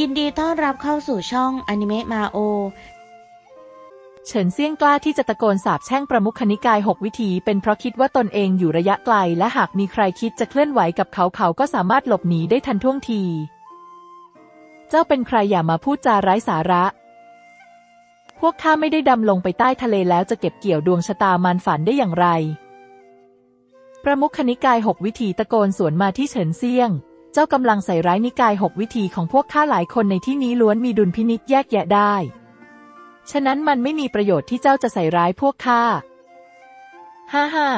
ยินดีต้อนรับเข้าสู่ช่องอนิเมะมาโอ เฉินเซี่ยงกล้าที่จะตะโกนสาบแช่งประมุขนิกายหกวิธี เป็นเพราะคิดว่าตนเองอยู่ระยะไกล และหากมีใครคิดจะเคลื่อนไหวกับเขาเขาก็สามารถหลบหนีได้ทันท่วงที เจ้าเป็นใครอย่ามาพูดจาไร้สาระ พวกข้าไม่ได้ดำลงไปใต้ทะเลแล้วจะเก็บเกี่ยวดวงชะตามารฝันได้อย่างไร ประมุขนิกายหกวิธีตะโกนสวนมาที่เฉินเซี่ยง เจ้ากำลังใส่ร้ายนิกายหกวิธีของพวกข้าหลายคนในที่นี้ล้วนมีดุลพินิจแยกแยะได้ ฉะนั้นมันไม่มีประโยชน์ที่เจ้าจะใส่ร้ายพวกข้า ฮ่าฮ่า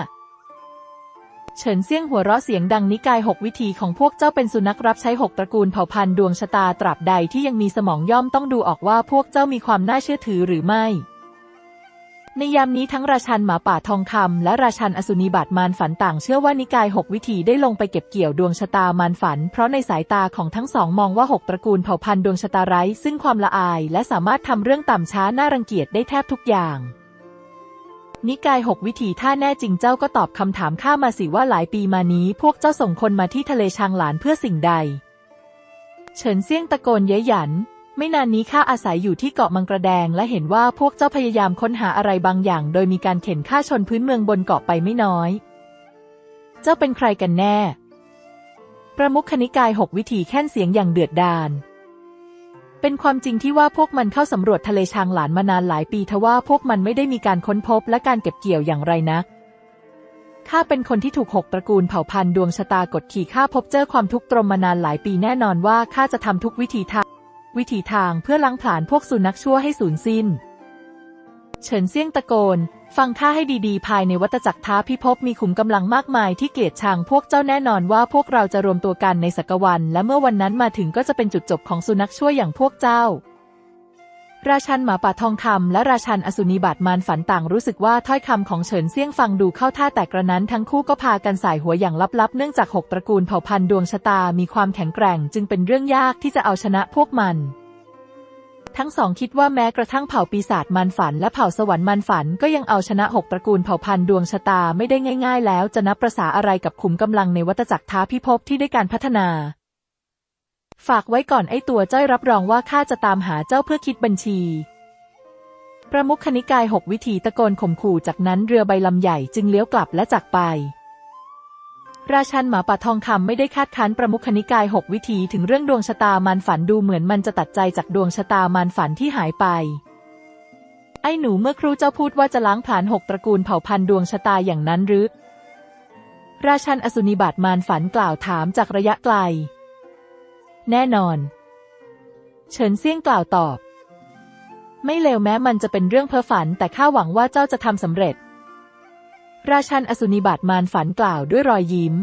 เฉินเซี่ยงหัวเราะเสียงดังนิกายหกวิธีของพวกเจ้าเป็นสุนัขรับใช้หกตระกูลเผ่าพันธุ์ดวงชะตาตราบใดที่ยังมีสมองย่อมต้องดูออกว่าพวกเจ้ามีความน่าเชื่อถือหรือไม่ ในยามนี้ทั้งราชันหมาป่าทองคำและราชันอสุนิบาตมารฝันต่างเชื่อว่านิกายหกวิธีได้ลงไปเก็บเกี่ยวดวงชะตามารฝัน เพราะในสายตาของทั้งสองมองว่าหกตระกูลเผ่าพันธุ์ดวงชะตาไร้ซึ่งความละอายและสามารถทำเรื่องต่ำช้าน่ารังเกียจได้แทบทุกอย่างนิกายหกวิธีถ้าแน่จริงเจ้าก็ตอบคำถามข้ามาสิว่าหลายปีมานี้พวกเจ้าส่งคนมาที่ทะเลชางหลานเพื่อสิ่งใด เฉินเซี่ยงตะโกนเย้ยหยัน ไม่นานนี้ข้าอาศัยอยู่ที่เกาะมังกระแดง และเห็นว่าพวกเจ้าพยายามค้นหาอะไรบางอย่าง โดยมีการเข็นฆ่าชนพื้นเมืองบนเกาะไปไม่น้อย เจ้าเป็นใครกันแน่ ประมุขนิกายหกวิธีแค่นเสียงอย่างเดือดดาล เป็นความจริงที่ว่าพวกมันเข้าสำรวจทะเลชางหลานมานานหลายปีทว่าพวกมันไม่ได้มีการค้นพบและการเก็บเกี่ยวอย่างไรนักข้าเป็นคนที่ถูกหกตระกูลเผ่าพันธุ์ดวงชะตากดขี่ข้าพบเจอความทุกข์ตรมมานานหลายปีแน่นอนว่าข้าจะทำทุกวิธีทาง วิถีทางเพื่อล้างผลาญพวกสุนัขชั่วให้สูญสิ้น เฉินเซี่ยงตะโกน ฟังข้าให้ดีๆ ภายในวัตจักรท้าพิภพมีขุมกำลังมากมายที่เกลียดชังพวกเจ้าแน่นอนว่าพวกเราจะรวมตัวกันในสักวัน และเมื่อวันนั้นมาถึงก็จะเป็นจุดจบของสุนัขชั่วอย่างพวกเจ้า ราชันหมาป่าทองคำและราชันอสุนิบาตมารฝันต่างรู้สึกว่าถ้อยคำของเฉินเซี่ยงฟังดูเข้าท่าแต่กระนั้นทั้งคู่ก็พากันสายหัวอย่างลับๆ เนื่องจากหกตระกูลเผ่าพันธุ์ดวงชะตามีความแข็งแกร่ง จึงเป็นเรื่องยากที่จะเอาชนะพวกมันทั้งสองคิดว่าแม้กระทั่งเผ่าปีศาจมันฝันและเผ่าสวรรค์มันฝันก็ยังเอาชนะหกตระกูลเผ่าพันธุ์ดวงชะตาไม่ได้ง่าย ๆ แล้วจะนับประษาอะไรกับขุมกำลังในวัตจักรท้าพิภพที่ได้การพัฒนา ฝากไว้ก่อนไอ้ตัวจ้อยรับรองว่าข้าจะตามหาเจ้าเพื่อคิดบัญชี ประมุขนิกายหกวิธีตะโกนข่มขู่จากนั้นเรือใบลำใหญ่จึงเลี้ยวกลับและจากไป ราชันหมาป่าทองคำไม่ได้คาดคั้นประมุขนิกายหกวิธีถึงเรื่องดวงชะตามารฝันดูเหมือนมันจะตัดใจจากดวงชะตามารฝันที่หายไปไอ้หนูเมื่อครูเจ้าพูดว่าจะล้างผลาญหกตระกูลเผ่าพันธุ์ดวงชะตาอย่างนั้นหรือ ราชันอสุนิบาตมารฝันกล่าวถามจากระยะไกล แน่นอน เฉินเซี่ยงกล่าวตอบ ไม่เลวแม้มันจะเป็นเรื่องเพ้อฝัน แต่ข้าหวังว่าเจ้าจะทำสำเร็จ ราชันอสุนิบาตมารฝันกล่าวด้วยรอยยิ้ม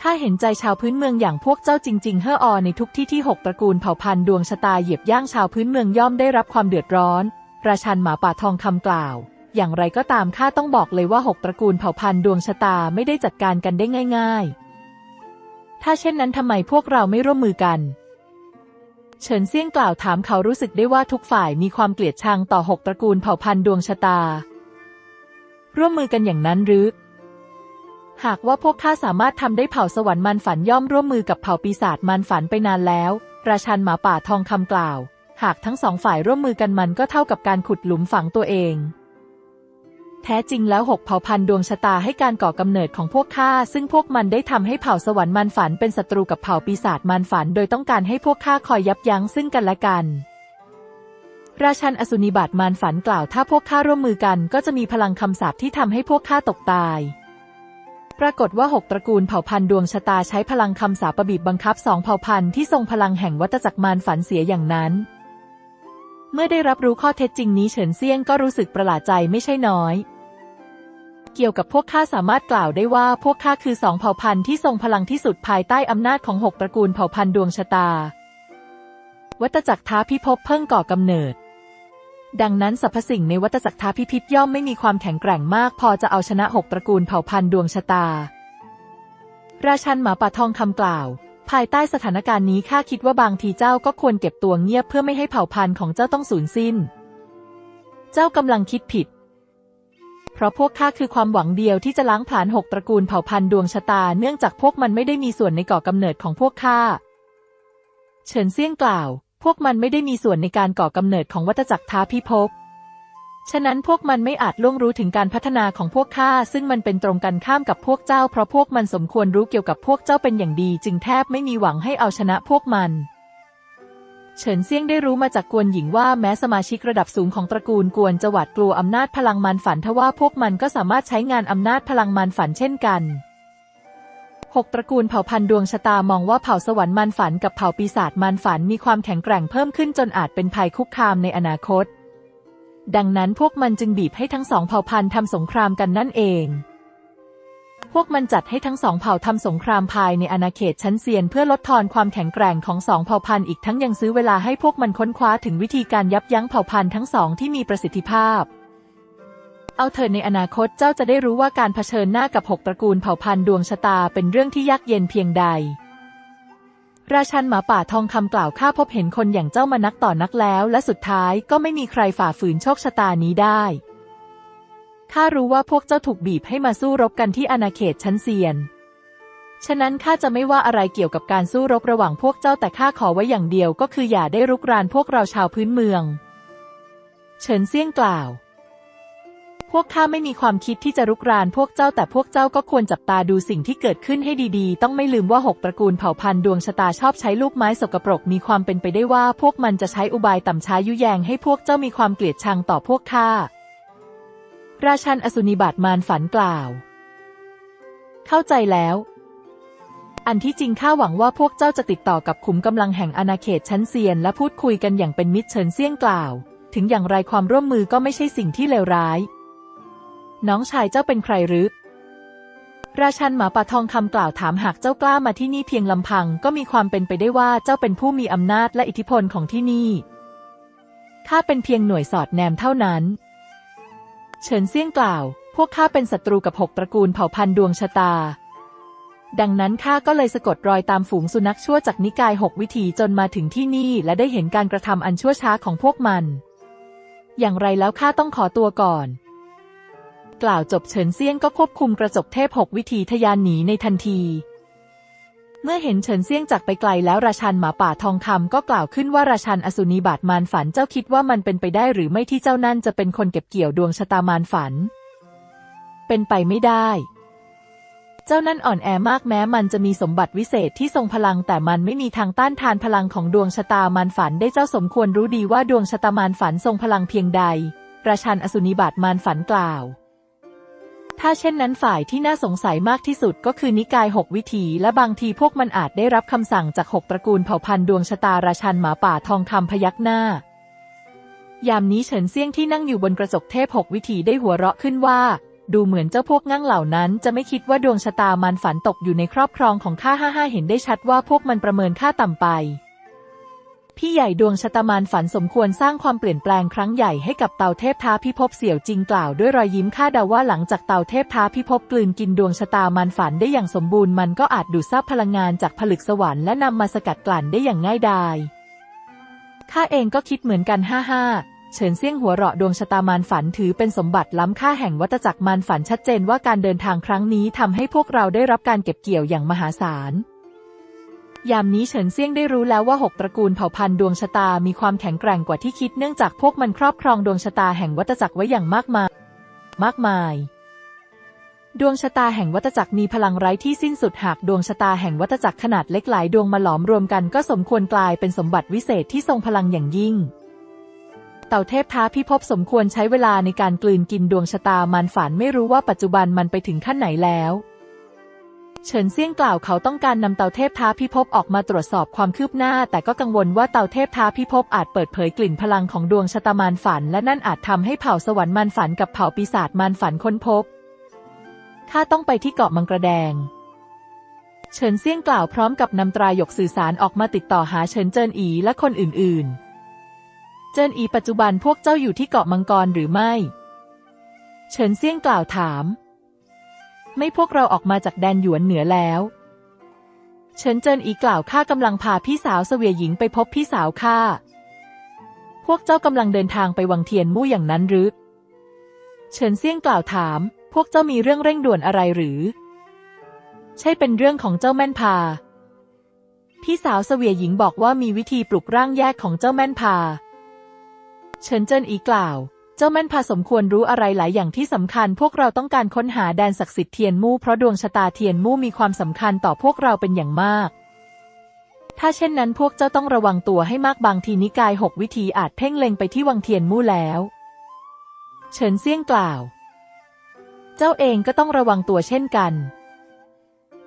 ข้าเห็นใจชาวพื้นเมืองอย่างพวกเจ้าจริง ๆ เฮ่ออในทุกที่ที่หกตระกูลเผ่าพันธุ์ดวงชะตาเหยียบย่างชาวพื้นเมืองย่อมได้รับความเดือดร้อน ราชันหมาป่าทองคำกล่าว อย่างไรก็ตามข้าต้องบอกเลยว่าหกตระกูลเผ่าพันธุ์ดวงชะตาไม่ได้จัดการกันได้ง่าย ๆ ถ้าเช่นนั้นทำไมพวกเราไม่ร่วมมือกัน เฉินเซี่ยงกล่าวถามเขารู้สึกได้ว่าทุกฝ่ายมีความเกลียดชังต่อหกตระกูลเผ่าพันธุ์ดวงชะตา ร่วมมือกันอย่างนั้นหรือ หากว่าพวกข้าสามารถทำได้เผ่าสวรรค์มันฝันย่อมร่วมมือกับเผ่าปีศาจมันฝันไปนานแล้ว ราชันหมาป่าทองคำกล่าว หากทั้งสองฝ่ายร่วมมือกันมันก็เท่ากับการขุดหลุมฝังตัวเอง แท้จริงแล้วหกเผ่าพันธุ์ดวงชะตาให้การก่อกำเนิดของพวกข้าซึ่งพวกมันได้ทำให้เผ่าสวรรค์มันฝันเป็นศัตรูกับเผ่าปีศาจมันฝัน โดยต้องการให้พวกข้าคอยยับยั้งซึ่งกันและกัน ราชันอสุนิบาตมารฝันกล่าวถ้าพวกข้าร่วมมือกันก็จะมีพลังคำสาปที่ทำให้พวกข้าตกตายปรากฏว่าหกตระกูลเผ่าพันธุ์ดวงชะตาใช้พลังคำสาปบีบบังคับสองเผ่าพันธุ์ที่ทรงพลังแห่งวัตจักรมารฝันเสียอย่างนั้น เมื่อได้รับรู้ข้อเท็จจริงนี้เฉินเซียงก็รู้สึกประหลาดใจไม่ใช่น้อย เกี่ยวกับพวกข้าสามารถกล่าวได้ว่าพวกข้าคือสองเผ่าพันธุ์ที่ทรงพลังที่สุดภายใต้อำนาจของหกตระกูลเผ่าพันธุ์ดวงชะตา วัตจักรท้าพิภพเพิ่งก่อกำเนิด ดังนั้นสรรพสิ่งในวัตจักรท้าพิพิธย่อมไม่มีความแข็งแกร่งมาก พอจะเอาชนะหกตระกูลเผ่าพันธุ์ดวงชะตา ราชันหมาป่าทองคำกล่าว ภายใต้สถานการณ์นี้ข้าคิดว่าบางทีเจ้าก็ควรเก็บตัวเงียบเพื่อไม่ให้เผ่าพันธุ์ของเจ้าต้องสูญสิ้น เจ้ากำลังคิดผิด เพราะพวกข้าคือความหวังเดียวที่จะล้างผลาญหกตระกูลเผ่าพันธุ์ดวงชะตา เนื่องจากพวกมันไม่ได้มีส่วนในก่อกำเนิดของพวกข้า เฉินเซี่ยงกล่าว พวกมันไม่ได้มีส่วนในการก่อกำเนิดของวัฏจักรท้าพิภพ ฉะนั้นพวกมันไม่อาจล่วงรู้ถึงการพัฒนาของพวกข้าซึ่งมันเป็นตรงกันข้ามกับพวกเจ้า เพราะพวกมันสมควรรู้เกี่ยวกับพวกเจ้าเป็นอย่างดี จึงแทบไม่มีหวังให้เอาชนะพวกมัน เฉินเซี่ยงได้รู้มาจากกวนหญิงว่าแม้สมาชิกระดับสูงของตระกูลกวนจะหวาดกลัวอำนาจพลังมารฝันทว่าพวกมันก็สามารถใช้งานอำนาจพลังมารฝันเช่นกันหกตระกูลเผ่าพันธุ์ดวงชะตามองว่าเผ่าสวรรค์มารฝันกับเผ่าปีศาจมารฝันมีความแข็งแกร่งเพิ่มขึ้นจนอาจเป็นภัยคุกคามในอนาคต ดังนั้นพวกมันจึงบีบให้ทั้งสองเผ่าพันธุ์ทำสงครามกันนั่นเอง พวกมันจัดให้ทั้งสองเผ่าทำสงครามภายในอาณาเขตชั้นเซียนเพื่อลดทอนความแข็งแกร่งของสองเผ่าพันธุ์อีกทั้งยังซื้อเวลาให้พวกมันค้นคว้าถึงวิธีการยับยั้งเผ่าพันธุ์ทั้งสองที่มีประสิทธิภาพ เอาเถิดในอนาคตเจ้าจะได้รู้ว่าการเผชิญหน้ากับหกตระกูลเผ่าพันธุ์ดวงชะตาเป็นเรื่องที่ยากเย็นเพียงใด ราชันหมาป่าทองคำกล่าวข้าพบเห็นคนอย่างเจ้ามานักต่อนักแล้ว และสุดท้ายก็ไม่มีใครฝ่าฝืนโชคชะตานี้ได้ ข้ารู้ว่าพวกเจ้าถูกบีบให้มาสู้รบกันที่อาณาเขตชั้นเซียน ฉะนั้นข้าจะไม่ว่าอะไรเกี่ยวกับการสู้รบระหว่างพวกเจ้าแต่ข้าขอไว้อย่างเดียวก็คืออย่าได้รุกรานพวกเราชาวพื้นเมือง เฉินเซี่ยงกล่าว พวกข้าไม่มีความคิดที่จะรุกรานพวกเจ้าแต่พวกเจ้าก็ควรจับตาดูสิ่งที่เกิดขึ้นให้ดีๆ ต้องไม่ลืมว่าหกตระกูลเผ่าพันธุ์ดวงชะตาชอบใช้ลูกไม้สกปรกมีความเป็นไปได้ว่า พวกมันจะใช้อุบายต่ำช้ายุแยงให้พวกเจ้ามีความเกลียดชังต่อพวกข้า ราชันอสุนิบาตมารฝันกล่าว เข้าใจแล้ว อันที่จริงข้าหวังว่าพวกเจ้าจะติดต่อกับขุมกำลังแห่งอาณาเขตชั้นเซียน และพูดคุยกันอย่างเป็นมิตรเฉินเซี่ยงกล่าว ถึงอย่างไรความร่วมมือก็ไม่ใช่สิ่งที่เลวร้าย น้องชายเจ้าเป็นใครหรือราชันหมาป่าทองคำกล่าวถามหากเจ้ากล้ามาที่นี่เพียงลำพัง ก็มีความเป็นไปได้ว่าเจ้าเป็นผู้มีอำนาจและอิทธิพลของที่นี่ข้าเป็นเพียงหน่วยสอดแนมเท่านั้น เฉินเซี่ยงกล่าว พวกข้าเป็นศัตรูกับหกตระกูลเผ่าพันธุ์ดวงชะตา ดังนั้นข้าก็เลยสะกดรอยตามฝูงสุนัขชั่วจากนิกายหกวิถีจนมาถึงที่นี่และได้เห็นการกระทำอันชั่วช้าของพวกมัน อย่างไรแล้วข้าต้องขอตัวก่อน กล่าวจบเฉินเซี่ยงก็ควบคุมกระจกเทพหกวิถีทะยานหนีในทันที เมื่อเห็นเฉินเซี่ยงจากไปไกลแล้วราชันหมาป่าทองคำก็กล่าวขึ้นว่าราชันอสุนีบาตมารฝันเจ้าคิดว่ามันเป็นไปได้หรือไม่ที่เจ้านั่นจะเป็นคนเก็บเกี่ยวดวงชะตามารฝัน เป็นไปไม่ได้ เจ้านั่นอ่อนแอมากแม้มันจะมีสมบัติวิเศษที่ทรงพลังแต่มันไม่มีทางต้านทานพลังของดวงชะตามารฝันได้เจ้าสมควรรู้ดีว่าดวงชะตามารฝันทรงพลังเพียงใด ราชันอสุนีบาตมารฝันกล่าว ถ้าเช่นนั้นฝ่ายที่น่าสงสัยมากที่สุดก็คือนิกายหกวิถีและบางทีพวกมันอาจได้รับคำสั่งจากหกตระกูลเผ่าพันธุ์ดวงชะตาราชันหมาป่าทองคำพยักหน้า ยามนี้เฉินเซี่ยงที่นั่งอยู่บนกระจกเทพหกวิถีได้หัวเราะขึ้นว่า ดูเหมือนเจ้าพวกงั่งเหล่านั้น จะไม่คิดว่าดวงชะตามันฝันตกอยู่ในครอบครองของข้าห้าห้าเห็นได้ชัดว่าพวกมันประเมินค่าต่ำไป พี่ใหญ่ดวงชะตามานฝันสมควรสร้างความเปลี่ยนแปลงครั้งใหญ่ให้กับเต่าเทพท้าพิภพเสี่ยวจริงกล่าวด้วยรอยยิ้มข้าเดาว่าหลังจากเต่าเทพท้าพิภพกลืนกินดวงชะตามานฝันได้อย่างสมบูรณ์มันก็อาจดูดซับพลังงานจากผลึกสวรรค์และนำมาสกัดกลั่นได้อย่างง่ายดายข้าเองก็คิดเหมือนกันห้าห้าเฉินเซี่ยงหัวเราะดวงชะตามารฝันถือเป็นสมบัติล้ำค่าแห่งวัฏจักรมารฝันชัดเจนว่าการเดินทางครั้งนี้ทำให้พวกเราได้รับการเก็บเกี่ยวอย่างมหาศาล ยามนี้เฉินเซี่ยงได้รู้แล้วว่าหกตระกูลเผ่าพันธุ์ดวงชะตามีความแข็งแกร่งกว่าที่คิดเนื่องจากพวกมันครอบครองดวงชะตาแห่งวัฏจักรไว้อย่างมากมาย มากมาย ดวงชะตาแห่งวัฏจักรมีพลังไร้ที่สิ้นสุดหากดวงชะตาแห่งวัฏจักรขนาดเล็กหลายดวงมาหลอมรวมกันก็สมควรกลายเป็นสมบัติวิเศษที่ทรงพลังอย่างยิ่งเต่าเทพท้าพิภพสมควรใช้เวลาในการกลืนกินดวงชะตามันฝันไม่รู้ว่าปัจจุบันมันไปถึงขั้นไหนแล้ว เฉินเซี่ยงกล่าวเขาต้องการนำเต่าเทพท้าพิภพออกมาตรวจสอบความคืบหน้า แต่ก็กังวลว่าเต่าเทพท้าพิภพอาจเปิดเผยกลิ่นพลังของดวงชะตามานฝัน และนั่นอาจทำให้เผ่าสวรรค์มารฝันกับเผ่าปีศาจมารฝันค้นพบข้าต้องไปที่เกาะมังกรแดง เฉินเซี่ยงกล่าวพร้อมกับนำตรายกสื่อสารออกมาติดต่อหาเฉินเจินอีและคนอื่น ๆ เจินอีปัจจุบันพวกเจ้าอยู่ที่เกาะมังกรหรือไม่ เฉินเซี่ยงกล่าวถาม ไม่พวกเราออกมาจากแดนหยวนเหนือแล้วเฉินเจินอีกล่าวข้ากำลังพาพี่สาวเสวียหญิงไปพบพี่สาวข้า พวกเจ้ากำลังเดินทางไปวังเทียนมู่อย่างนั้นหรือ เฉินเซี่ยงกล่าวถาม พวกเจ้ามีเรื่องเร่งด่วนอะไรหรือ ใช่เป็นเรื่องของเจ้าแม่นพา พี่สาวเสวียหญิงบอกว่ามีวิธีปลุกร่างแยกของเจ้าแม่นพา เฉินเจินอีกล่าว เจ้าแม่นพาสมควรรู้อะไรหลายอย่างที่สำคัญ พวกเราต้องการค้นหาแดนศักดิ์สิทธิ์เทียนมู่เพราะดวงชะตาเทียนมู่มีความสำคัญต่อพวกเราเป็นอย่างมาก ถ้าเช่นนั้นพวกเจ้าต้องระวังตัวให้มากบางทีนิกายหกวิธีอาจเพ่งเล็งไปที่วังเทียนมู่แล้ว เฉินเซี่ยงกล่าว เจ้าเองก็ต้องระวังตัวเช่นกัน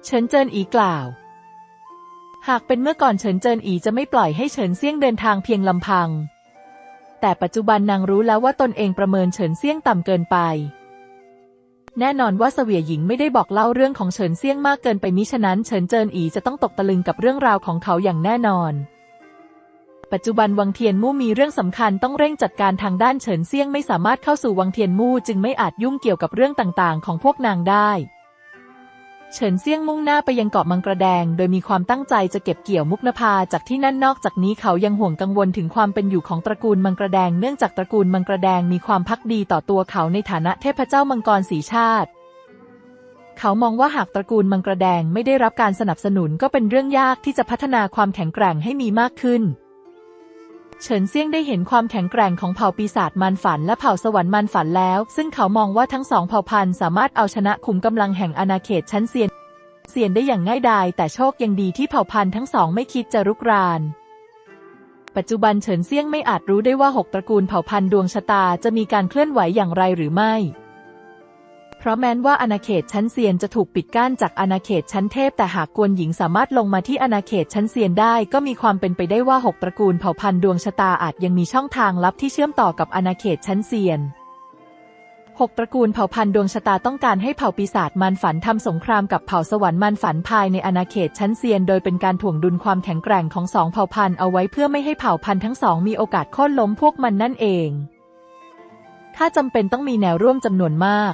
เฉินเจินอีกล่าว หากเป็นเมื่อก่อนเฉินเจินอีจะไม่ปล่อยให้เฉินเซี่ยงเดินทางเพียงลำพัง แต่ปัจจุบันนางรู้แล้วว่าตนเองประเมินเฉินเซี่ยงต่ำเกินไป แน่นอนว่าเสวียหญิงไม่ได้บอกเล่าเรื่องของเฉินเซี่ยงมากเกินไปมิฉะนั้นเฉินเจินอีจะต้องตกตะลึงกับเรื่องราวของเขาอย่างแน่นอน ปัจจุบันวังเทียนมู่มีเรื่องสำคัญต้องเร่งจัดการทางด้านเฉินเซี่ยงไม่สามารถเข้าสู่วังเทียนมู่จึงไม่อาจยุ่งเกี่ยวกับเรื่องต่างๆ ของพวกนางได้ เฉินเซี่ยงมุ่งหน้าไปยังเกาะมังกระแดง โดยมีความตั้งใจจะเก็บเกี่ยวมุกนภาจากที่นั่นนอกจากนี้เขายังห่วงกังวลถึงความเป็นอยู่ของตระกูลมังกระแดง เนื่องจากตระกูลมังกระแดงมีความพักดีต่อตัวเขาในฐานะเทพเจ้ามังกรสีชาติ เขามองว่าหากตระกูลมังกระแดงไม่ได้รับการสนับสนุนก็เป็นเรื่องยากที่จะพัฒนาความแข็งแกร่งให้มีมากขึ้น เฉินเซี่ยงได้เห็นความแข็งแกร่งของเผ่าปีศาจมันฝันและเผ่าสวรรค์มันฝันแล้ว ซึ่งเขามองว่าทั้งสองเผ่าพันธุ์สามารถเอาชนะขุมกำลังแห่งอาณาเขตชั้นเซียนเซียนได้อย่างง่ายดายแต่โชคยังดีที่เผ่าพันธุ์ทั้งสองไม่คิดจะรุกราน ปัจจุบันเฉินเซี่ยงไม่อาจรู้ได้ว่าหกตระกูลเผ่าพันธุ์ดวงชะตาจะมีการเคลื่อนไหวอย่างไรหรือไม่ เพราะแม้นว่าอาณาเขตชั้นเซียนจะถูกปิดกั้นจากอาณาเขตชั้นเทพ แต่หากกวนหญิงสามารถลงมาที่อาณาเขตชั้นเซียนได้ ก็มีความเป็นไปได้ว่าหกตระกูลเผ่าพันธุ์ดวงชะตาอาจยังมีช่องทางลับที่เชื่อมต่อกับอาณาเขตชั้นเซียนหกตระกูลเผ่าพันธุ์ดวงชะตาต้องการให้เผ่าปีศาจมันฝันทำสงครามกับเผ่าสวรรค์มันฝันภายในอาณาเขตชั้นเซียน โดยเป็นการถ่วงดุลความแข็งแกร่งของสองเผ่าพันธุ์เอาไว้เพื่อไม่ให้เผ่าพันธุ์ทั้งสองมีโอกาสโค่นล้มพวกมันนั่นเอง ถ้าจำเป็นต้องมีแนวร่วมจำนวนมาก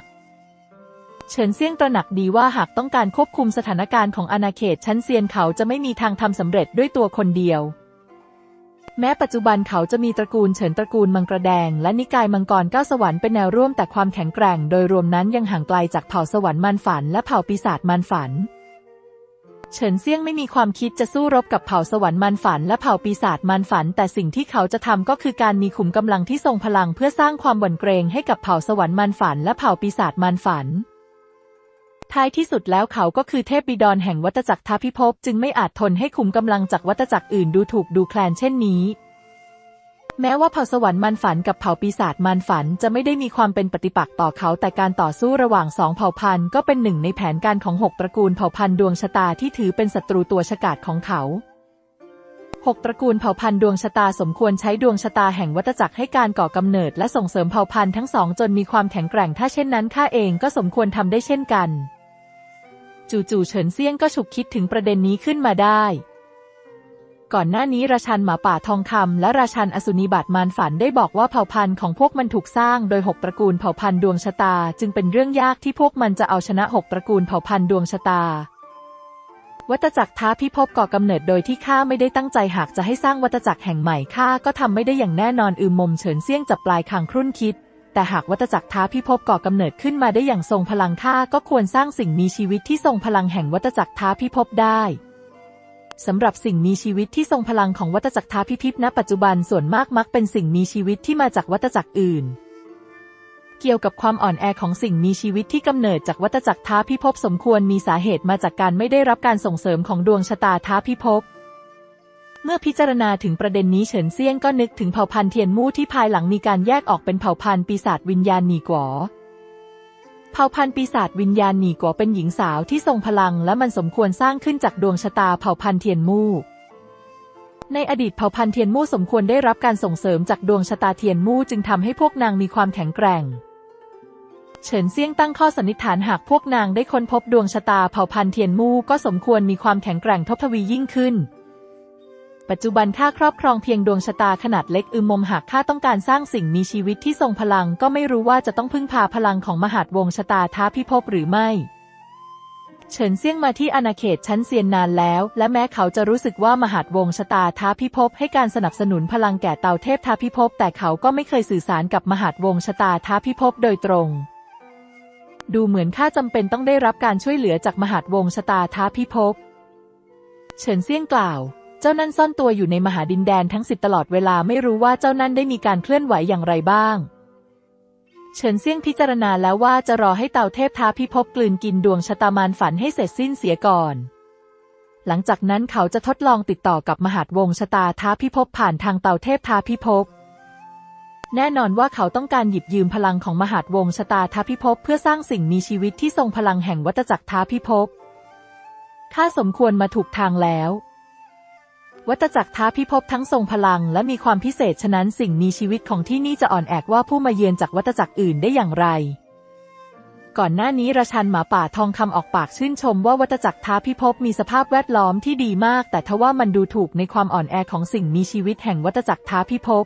เฉินเซี่ยงตระหนักดีว่าหากต้องการควบคุมสถานการณ์ของอาณาเขตชั้นเซียนเขาจะไม่มีทางทำสำเร็จด้วยตัวคนเดียว แม้ปัจจุบันเขาจะมีตระกูลเฉินตระกูลมังกรแดง และนิกายมังกรเก้าสวรรค์เป็นแนวร่วมแต่ความแข็งแกร่ง โดยรวมนั้นยังห่างไกลจากเผ่าสวรรค์มันฝัน และเผ่าปีศาจมันฝัน เฉินเซี่ยงไม่มีความคิดจะสู้รบกับเผ่าสวรรค์มันฝัน และเผ่าปีศาจมันฝัน แต่สิ่งที่เขาจะทำก็คือการมีขุมกำลังที่ทรงพลังเพื่อสร้างความหวั่นเกรงให้กับเผ่าสวรรค์มันฝัน และเผ่าปีศาจมันฝัน ท้ายที่สุดแล้วเขาก็คือเทพบิดรแห่งวัตจักรทาพิภพจึงไม่อาจทนให้ขุมกำลังจากวัตจักรอื่นดูถูกดูแคลนเช่นนี้ แม้ว่าเผ่าสวรรค์มันฝันกับเผ่าปีศาจมันฝันจะไม่ได้มีความเป็นปฏิปักษ์ต่อเขาแต่การต่อสู้ระหว่างสองเผ่าพันธุ์ก็เป็นหนึ่งในแผนการของหกตระกูลเผ่าพันธุ์ดวงชะตาที่ถือเป็นศัตรูตัวฉกาจของเขาหกตระกูลเผ่าพันธุ์ดวงชะตาสมควรใช้ดวงชะตาแห่งวัตจักรให้การก่อกำเนิดและส่งเสริมเผ่าพันธุ์ทั้งสองจนมีความแข็งแกร่งถ้าเช่นนั้นข้าเองก็สมควรทำได้เช่นกัน จู่ๆเฉินเซียงก็ฉุกคิดถึงประเด็นนี้ขึ้นมาได้ ก่อนหน้านี้ราชันหมาป่าทองคำและราชันอสุนิบัตมารฝันได้บอกว่าเผ่าพันธุ์ของพวกมันถูกสร้างโดยหกตระกูลเผ่าพันธุ์ดวงชะตา จึงเป็นเรื่องยากที่พวกมันจะเอาชนะหกตระกูลเผ่าพันธุ์ดวงชะตาวัตจักรท้าพิภพก่อกำเนิดโดยที่ข้าไม่ได้ตั้งใจหากจะให้สร้างวัตจักรแห่งใหม่ข้าก็ทำไม่ได้อย่างแน่นอนอืมมมเฉินเซี่ยงจับปลายคางครุ่นคิด แต่หากวัตจักรท้าพิภพก่อกำเนิดขึ้นมาได้อย่างทรงพลังข้าก็ควรสร้างสิ่งมีชีวิตที่ทรงพลังแห่งวัตจักรท้าพิภพได้สำหรับสิ่งมีชีวิตที่ทรงพลังของวัตจักรท้าพิภพณปัจจุบันส่วนมากมักเป็นสิ่งมีชีวิตที่มาจากวัตจักรอื่น เกี่ยวกับความอ่อนแอของสิ่งมีชีวิตที่กำเนิดจากวัตจักรท้าพิภพสมควรมีสาเหตุมาจากการไม่ได้รับการส่งเสริมของดวงชะตาท้าพิภพ เมื่อพิจารณาถึงประเด็นนี้เฉินเซียงก็นึกถึงเผ่าพันธุ์เทียนมู่ที่ภายหลังมีการแยกออกเป็นเผ่าพันธุ์ปีศาจวิญญาณหนีกัวเผ่าพันธุ์ปีศาจวิญญาณหนีกัวเป็นหญิงสาวที่ทรงพลัง และมันสมควรสร้างขึ้นจากดวงชะตาเผ่าพันธุ์เทียนมู่ในอดีตเผ่าพันธุ์เทียนมู่สมควรได้รับการส่งเสริมจากดวงชะตาเทียนมู่จึงทำให้พวกนางมีความแข็งแกร่ง เฉินเซียงตั้งข้อสันนิษฐานหากพวกนางได้ค้นพบดวงชะตาเผ่าพันธุ์เทียนมู่ก็สมควรมีความแข็งแกร่งทบทวียิ่งขึ้น ปัจจุบันข้าครอบครองเพียงดวงชะตาขนาดเล็กอึมมมหากข้าต้องการสร้างสิ่งมีชีวิตที่ทรงพลังก็ไม่รู้ว่าจะต้องพึ่งพาพลังของมหาดวงชะตาท้าพิภพหรือไม่เฉินเซี่ยงมาที่อาณาเขตชั้นเซียนนานแล้ว และแม้เขาจะรู้สึกว่ามหาดวงชะตาท้าพิภพให้การสนับสนุนพลังแก่เตาเทพท้าพิภพแต่เขาก็ไม่เคยสื่อสารกับมหาดวงชะตาท้าพิภพโดยตรง ดูเหมือนข้าจำเป็นต้องได้รับการช่วยเหลือจากมหาดวงชะตาท้าพิภพเฉินเซี่ยงกล่าว จ้านั่นซ่อนตัวอยู่ในมหาดินแดนทั้งสิบตลอดเวลาไม่รู้ว่าเจ้านั่นได้มีการเคลื่อนไหวอย่างไรบ้าง เฉินเซี่ยงพิจารณาแล้วว่าจะรอให้เต่าเทพท้าพิภพกลืนกินดวงชะตามารฝันให้เสร็จสิ้นเสียก่อน หลังจากนั้นเขาจะทดลองติดต่อกับมหาดวงชะตาท้าพิภพผ่านทางเต่าเทพท้าพิภพแน่นอนว่าเขาต้องการหยิบยืมพลังของมหาดวงชะตาท้าพิภพเพื่อสร้างสิ่งมีชีวิตที่ทรงพลังแห่งวัฏจักรท้าพิภพข้าสมควรมาถูกทางแล้ว วัตจักรท้าพิภพทั้งทรงพลังและมีความพิเศษฉะนั้นสิ่งมีชีวิตของที่นี่จะอ่อนแอกว่าผู้มาเยือนจากวัตจักรอื่นได้อย่างไร ก่อนหน้านี้ราชันหมาป่าทองคำออกปากชื่นชมว่าวัตจักรท้าพิภพมีสภาพแวดล้อมที่ดีมาก แต่ทว่ามันดูถูกในความอ่อนแอของสิ่งมีชีวิตแห่งวัตจักรท้าพิภพ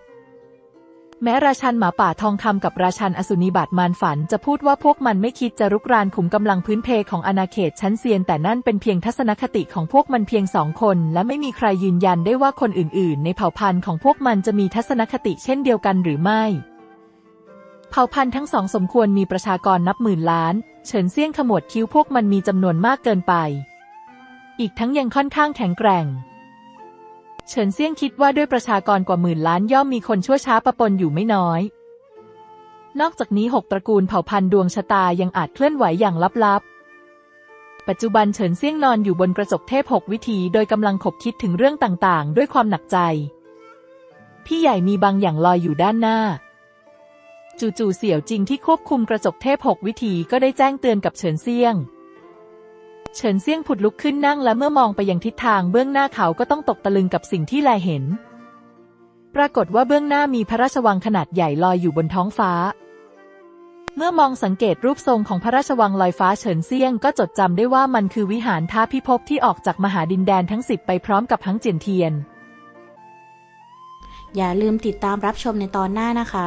แม้ราชันหมาป่าทองคำกับราชันอสุนิบาตมารฝันจะพูดว่าพวกมันไม่คิดจะรุกรานขุมกำลังพื้นเพของอาณาเขตชั้นเซียน แต่นั่นเป็นเพียงทัศนคติของพวกมันเพียงสองคน และไม่มีใครยืนยันได้ว่าคนอื่นๆ ในเผ่าพันธุ์ของพวกมันจะมีทัศนคติเช่นเดียวกันหรือไม่ เผ่าพันธุ์ทั้งสองสมควรมีประชากรนับหมื่นล้าน เฉินเซี่ยงขมวดคิ้วพวกมันมีจำนวนมากเกินไป อีกทั้งยังค่อนข้างแข็งแกร่ง เฉินเซี่ยงคิดว่าด้วยประชากรกว่าหมื่นล้านย่อมมีคนชั่วช้าปะปนอยู่ไม่น้อย นอกจากนี้หกตระกูลเผ่าพันธุ์ดวงชะตายังอาจเคลื่อนไหวอย่างลับๆ ปัจจุบันเฉินเซี่ยงนอนอยู่บนกระจกเทพหกวิธีโดยกำลังขบคิดถึงเรื่องต่างๆ ด้วยความหนักใจ พี่ใหญ่มีบางอย่างลอยอยู่ด้านหน้า จู่ๆเสี่ยวจริงที่ควบคุมกระจกเทพหกวิธีก็ได้แจ้งเตือนกับเฉินเซี่ยง เฉินเซี่ยงผุดลุกขึ้นนั่งและเมื่อมองไปยังทิศทางเบื้องหน้าเขาก็ต้องตกตะลึงกับสิ่งที่แลเห็น ปรากฏว่าเบื้องหน้ามีพระราชวังขนาดใหญ่ลอยอยู่บนท้องฟ้า เมื่อมองสังเกตรูปทรงของพระราชวังลอยฟ้าเฉินเซี่ยงก็จดจำได้ว่ามันคือวิหารท้าพิภพที่ออกจากมหาดินแดนทั้งสิบไปพร้อมกับฮังเจียนเทียน อย่าลืมติดตามรับชมในตอนหน้านะคะ